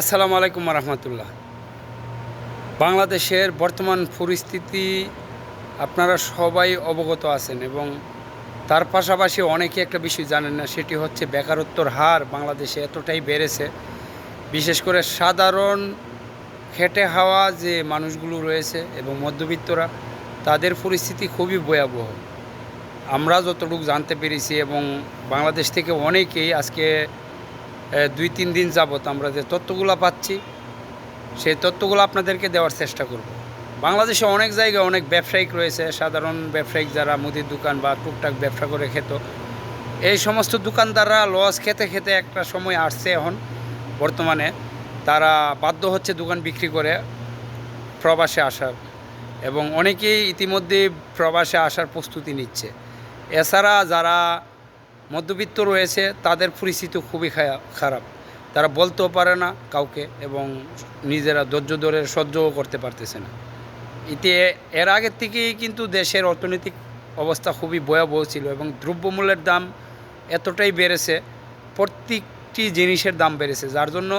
আসসালামু আলাইকুম রহমতুল্লাহ বাংলাদেশের বর্তমান পরিস্থিতি আপনারা সবাই অবগত আছেন এবং তার পাশাপাশি অনেকে একটা বিষয় জানেন না, সেটি হচ্ছে বেকারত্বর হার বাংলাদেশে এতটাই বেড়েছে। বিশেষ করে সাধারণ খেটে হাওয়া যে মানুষগুলো রয়েছে এবং মধ্যবিত্তরা, তাদের পরিস্থিতি খুবই ভয়াবহ। আমরা যতটুকু জানতে পেরেছি এবং বাংলাদেশ থেকে অনেকেই আজকে দুই, তিন দিন যাবত আমরা যে তথ্যগুলো পাচ্ছি, সেই তথ্যগুলো আপনাদেরকে দেওয়ার চেষ্টা করব। বাংলাদেশে অনেক জায়গায় অনেক ব্যবসায়িক রয়েছে, সাধারণ ব্যবসায়িক যারা মুদির দোকান বা টুকটাক ব্যবসা করে খেত। এই সমস্ত দোকানদাররা লস খেতে খেতে একটা সময় আসছে এখন, বর্তমানে। তারা বাধ্য হচ্ছে দোকান বিক্রি করে প্রবাসে আসার এবং অনেকেই ইতিমধ্যে প্রবাসে আসার প্রস্তুতি নিচ্ছে। এছাড়া যারা মধ্যবিত্ত রয়েছে, তাদের পরিস্থিতি খুবই খারাপ। তারা বলতেও পারে না কাউকে এবং নিজেরা ধৈর্য ধরে সহ্যও করতে পারতেছে না। এতে এর আগের থেকেই কিন্তু দেশের অর্থনৈতিক অবস্থা খুবই ভয়াবহ ছিল এবং দ্রব্যমূল্যের দাম এতটাই বেড়েছে, প্রত্যেকটি জিনিসের দাম বেড়েছে, যার জন্য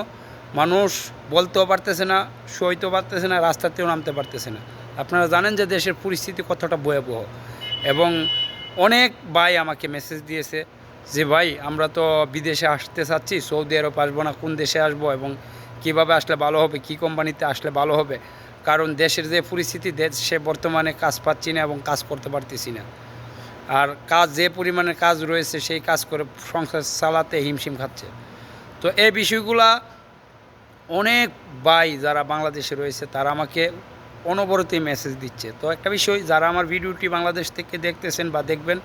মানুষ বলতেও পারতেছে না, সইতেও পারতেছে না, রাস্তাতেও নামতে পারতেছে না। আপনারা জানেন যে দেশের পরিস্থিতি কতটা ভয়াবহ এবং অনেক ভাই আমাকে মেসেজ দিয়েছে যে ভাই, আমরা তো বিদেশে আসতে চাচ্ছি, সৌদি আরব আসব না, কোন দেশে আসব এবং কীভাবে আসলে ভালো হবে, কি কোম্পানিতে আসলে ভালো হবে? কারণ দেশের যে পরিস্থিতি, দেশে বর্তমানে কাজ পাচ্ছি না এবং কাজ করতে পারতেছি না। আর কাজ, যে পরিমাণে কাজ রয়েছে, সেই কাজ করে সংসার চালাতে হিমশিম খাচ্ছে। তো এই বিষয়গুলা অনেক ভাই যারা বাংলাদেশে রয়েছে, তারা আমাকে অনবরতই মেসেজ দিচ্ছে। তো একটা বিষয়, যারা আমার ভিডিওটি বাংলাদেশ থেকে দেখতেছেন বা দেখবেন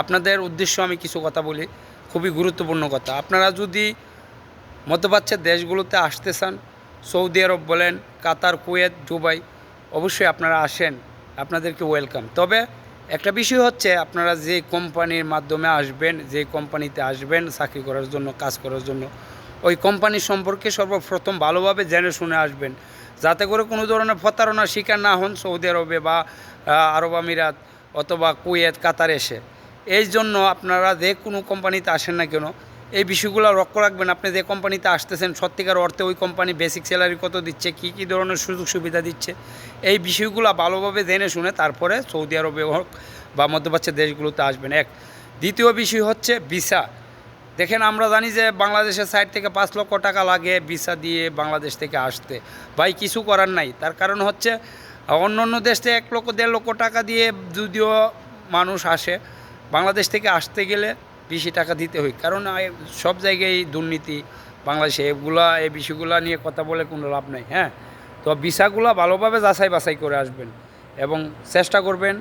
আপনাদের উদ্দেশ্য আমি কিছু কথা বলি, খুবই গুরুত্বপূর্ণ কথা। আপনারা যদি মধ্যপ্রাচ্যের দেশগুলোতে আসতে চান, সৌদি আরব বলেন, কাতার, কুয়েত, দুবাই, অবশ্যই আপনারা আসেন, আপনাদেরকে ওয়েলকাম। তবে একটা বিষয় হচ্ছে, আপনারা যে কোম্পানির মাধ্যমে আসবেন, যে কোম্পানিতে আসবেন, চাকরি করার জন্য, কাজ করার জন্য, ওই কোম্পানি সম্পর্কে সর্বপ্রথম ভালোভাবে জেনে শুনে আসবেন। যাতে করে কোনো ধরনের প্রতারণার শিকার না হন সৌদি আরবে বা আরব আমিরাত অথবা কুয়েত, কাতার এসে। এই জন্য আপনারা যে কোনো কোম্পানিতে আসেন না কেন, এই বিষয়গুলো লক্ষ্য রাখবেন। আপনি যে কোম্পানিতে আসতেছেন, সত্যিকার অর্থে ওই কোম্পানি বেসিক স্যালারি কত দিচ্ছে, কী কী ধরনের সুযোগ সুবিধা দিচ্ছে, এই বিষয়গুলো ভালোভাবে জেনে শুনে তারপরে সৌদি আরবে হোক বা মধ্যপ্রাচ্যের দেশগুলোতে আসবেন। এক, দ্বিতীয় বিষয় হচ্ছে ভিসা। দেখেন আমরা জানি যে বাংলাদেশের সাইড থেকে পাঁচ লক্ষ টাকা লাগে ভিসা দিয়ে বাংলাদেশ থেকে আসতে। ভাই, কিছু করার নাই। তার কারণ হচ্ছে অন্য অন্য দেশ থেকে এক লক্ষ, দেড় লক্ষ টাকা দিয়ে যদিও মানুষ আসে বাংলাদেশ থেকে আসতে গেলে বেশি টাকা দিতে হয়। কারণ সব জায়গায় দুর্নীতি, বাংলাদেশে এগুলা, এই বিষয়গুলো নিয়ে কথা বলে কোনো লাভ নাই হ্যাঁ? তো ভিসাগুলো ভালোভাবে যাচাই বাছাই করে আসবেন এবং চেষ্টা করবেন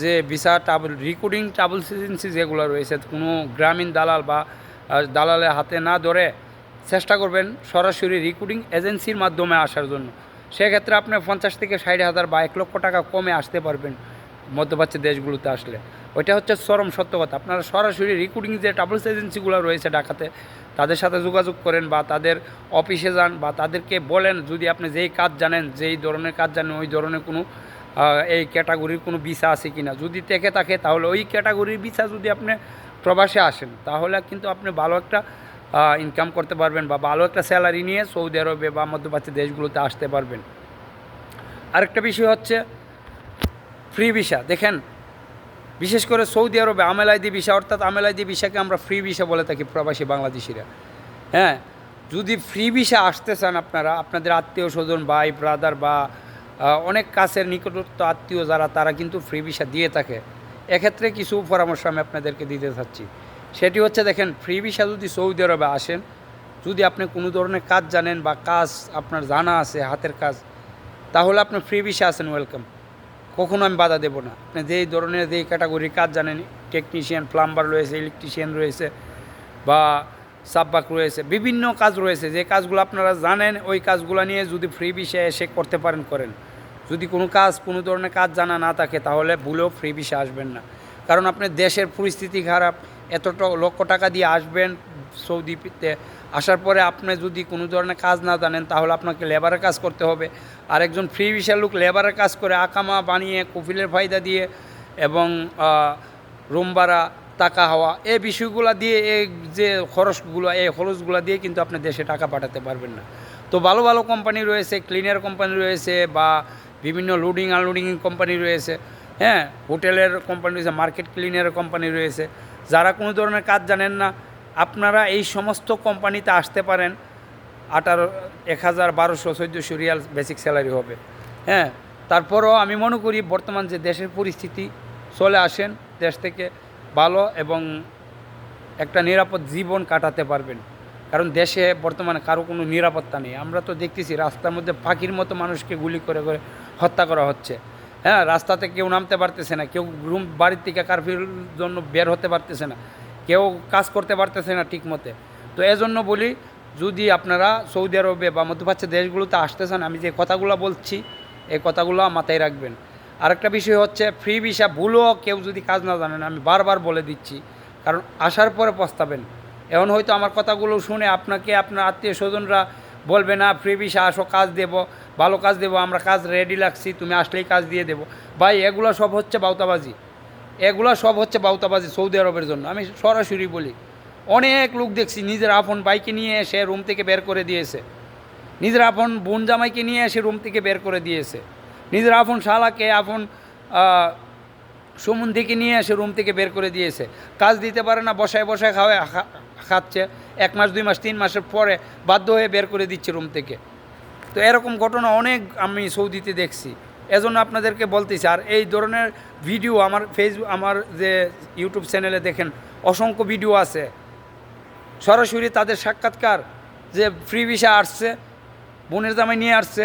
যে visa travel recruiting travels agency যেগুলো রয়েছে, কোনো গ্রামীণ দালাল বা দালালের হাতে না ধরে চেষ্টা করবেন সরাসরি রিক্রুটিং এজেন্সির মাধ্যমে আসার জন্য। সেক্ষেত্রে আপনি পঞ্চাশ থেকে ষাট হাজার বা এক লক্ষ টাকা কমে আসতে পারবেন। মধ্যপ্রাচ্যের দেশগুলোতে আসলে। ওইটা হচ্ছে চরম সত্য কথা। আপনারা সরাসরি রিক্রুটিং যে ট্রাভেলস এজেন্সিগুলো রয়েছে ঢাকাতে, তাদের সাথে যোগাযোগ করেন বা তাদের অফিসে যান বা তাদেরকে বলেন, যদি আপনি যেই কাজ জানেন, যেই ধরনের কাজ জানেন, ওই ধরনের কোনো এই ক্যাটাগরির কোনো ভিসা আছে কিনা। যদি থেকে থাকে, তাহলে ওই ক্যাটাগরির ভিসা যদি আপনি প্রবাসে আসেন, তাহলে কিন্তু আপনি ভালো একটা ইনকাম করতে পারবেন বা ভালো একটা স্যালারি নিয়ে সৌদি আরবে বা মধ্যপ্রাচ্যের দেশগুলোতে আসতে পারবেন। আরেকটা বিষয় হচ্ছে ফ্রি ভিসা। দেখেন, বিশেষ করে সৌদি আরবে আমেলাইদি ভিসা, অর্থাৎ আমেলাইদি ভিসাকে আমরা ফ্রি ভিসা বলে থাকি প্রবাসী বাংলাদেশিরা। হ্যাঁ যদি ফ্রি ভিসা আসতে চান আপনারা, আপনাদের আত্মীয় স্বজন, ভাই ব্রাদার বা অনেক কাছের নিকটস্থ আত্মীয় যারা, তারা কিন্তু ফ্রি ভিসা দিয়ে থাকে। এক্ষেত্রে কিছু পরামর্শ আমি আপনাদেরকে দিতে চাচ্ছি। সেটি হচ্ছে, দেখেন, ফ্রি ভিসা যদি সৌদি আরবে আসেন, যদি আপনি কোনো ধরনের কাজ জানেন বা কাজ আপনার জানা আছে, হাতের কাজ, তাহলে আপনি ফ্রি ভিসা আছেন ওয়েলকাম কখনো আমি বাধা দেবো না। যেই ধরনের যেই ক্যাটাগরির কাজ জানেন টেকনিশিয়ান প্লাম্বার রয়েছে ইলেকট্রিশিয়ান রয়েছে বা সাব্বাক রয়েছে, বিভিন্ন কাজ রয়েছে। যে কাজগুলো আপনারা জানেন, ওই কাজগুলো নিয়ে যদি ফ্রি বিষয়ে এসে করতে পারেন, করেন। যদি কোনো কাজ, কোনো ধরনের কাজ জানা না থাকে, তাহলে ভুলেও ফ্রি বিষয়ে আসবেন না। কারণ আপনি দেশের পরিস্থিতি খারাপ, এতটা লক্ষ টাকা দিয়ে আসবেন সৌদিতে আসার পরে আপনি যদি কোনো ধরনের কাজ না জানেন, তাহলে আপনাকে লেবারের কাজ করতে হবে। আর একজন ফ্রি ভিসার লোক লেবারের কাজ করে আকামা বানিয়ে কফিলের ফায়দা দিয়ে এবং রুম ভাড়া টাকা হওয়া, এই বিষয়গুলো দিয়ে এই যে খরচগুলো, এই খরচগুলো দিয়ে কিন্তু আপনি দেশে টাকা পাঠাতে পারবেন না। তো ভালো ভালো কোম্পানি রয়েছে ক্লিনার কোম্পানি রয়েছে বা বিভিন্ন লোডিং আনলোডিং কোম্পানি রয়েছে। হ্যাঁ হোটেলের কোম্পানি রয়েছে মার্কেট ক্লিনারের কোম্পানি রয়েছে। যারা কোনো ধরনের কাজ জানেন না আপনারা এই সমস্ত কোম্পানিতে আসতে পারেন, আঠারো, এক হাজার বারোশো চোদ্দোশো রিয়াল বেসিক স্যালারি হবে। হ্যাঁ তারপরও আমি মনে করি বর্তমান যে দেশের পরিস্থিতি, চলে আসেন, দেশ থেকে ভালো এবং একটা নিরাপদ জীবন কাটাতে পারবেন। কারণ দেশে বর্তমানে কারও কোনো নিরাপত্তা নেই। আমরা তো দেখতেছি, রাস্তার মধ্যে পাখির মতো মানুষকে গুলি করে করে হত্যা করা হচ্ছে। হ্যাঁ রাস্তাতে কেউ নামতে পারতেছে না, কেউ রুম বাড়ির থেকে কারফিউর জন্য বের হতে পারতেছে না। কেউ কাজ করতে পারতেছে না ঠিক মতে তো এজন্য বলি, যদি আপনারা সৌদি আরবে বা মধ্যপ্রাচ্য দেশগুলোতে আসতেছেন আমি যে কথাগুলো বলছি, এই কথাগুলো মাথায় রাখবেন। আরেকটা বিষয় হচ্ছে, ফ্রি ভিসা ভুলও কেউ যদি কাজ না জানেন, আমি বারবার বলে দিচ্ছি, কারণ আসার পরে পস্তাবেন। এখন হয়তো আমার কথাগুলো শুনে আপনাকে, আপনার আত্মীয় স্বজনরা বলবে, না, ফ্রি ভিসা, আসো, কাজ দেব, ভালো কাজ দেবো, আমরা কাজ রেডি লাগছি তুমি আসলেই কাজ দিয়ে দেবো। ভাই, এগুলো সব হচ্ছে বাউতাবাজি। এগুলো সব হচ্ছে বাউতাবাজি সৌদি আরবের জন্য। আমি সরাসরি বলি, অনেক লোক দেখছি নিজের আপন বাইকে নিয়ে এসে রুম থেকে বের করে দিয়েছে। নিজের আপন বোন জামাইকে নিয়ে এসে রুম থেকে বের করে দিয়েছে। নিজের আপন শালাকে, আপন সুমন্দিকে নিয়ে এসে রুম থেকে বের করে দিয়েছে। কাজ দিতে পারে না, বসায় বসায় খাওয়া খাচ্ছে। এক মাস, দুই মাস, তিন মাসের পরে বাধ্য হয়ে বের করে দিচ্ছে রুম থেকে। তো এরকম ঘটনা অনেক আমি সৌদিতে দেখছি। এজন্য আপনাদেরকে বলতেছি, আর এই ধরনের ভিডিও আমার ফেসবুক আমার যে ইউটিউব চ্যানেলে দেখেন, অসংখ্য ভিডিও আছে। সরাসরি তাদের সাক্ষাৎকার, যে ফ্রি ভিসা আসছে, বোনের জামাই নিয়ে আসছে,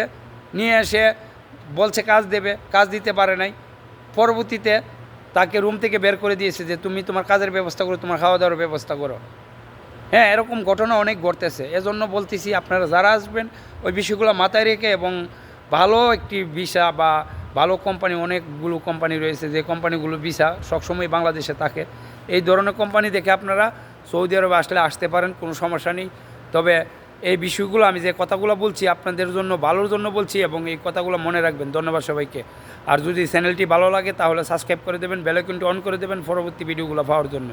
নিয়ে এসে বলছে কাজ দেবে, কাজ দিতে পারে নাই। পরবর্তীতে তাকে রুম থেকে বের করে দিয়েছে যে, তুমি তোমার কাজের ব্যবস্থা করো, তোমার খাওয়া দাওয়ার ব্যবস্থা করো। হ্যাঁ এরকম ঘটনা অনেক ঘটতেছে। এজন্য বলতেছি, আপনারা যারা আসবেন, ওই বিষয়গুলো মাথায় রেখে এবং ভালো একটি ভিসা বা ভালো কোম্পানি, অনেকগুলো কোম্পানি রয়েছে, যে কোম্পানিগুলো ভিসা সবসময় বাংলাদেশে থাকে। এই ধরনের কোম্পানি দেখে আপনারা সৌদি আরবে আসলে আসতে পারেন, কোনো সমস্যা নেই। তবে এই বিষয়গুলো আমি যে কথাগুলো বলছি আপনাদের জন্য, ভালোর জন্য বলছি এবং এই কথাগুলো মনে রাখবেন। ধন্যবাদ সবাইকে। আর যদি চ্যানেলটি ভালো লাগে তাহলে সাবস্ক্রাইব করে দেবেন বেলাইকনটি অন করে দেবেন পরবর্তী ভিডিওগুলো পাওয়ার জন্য।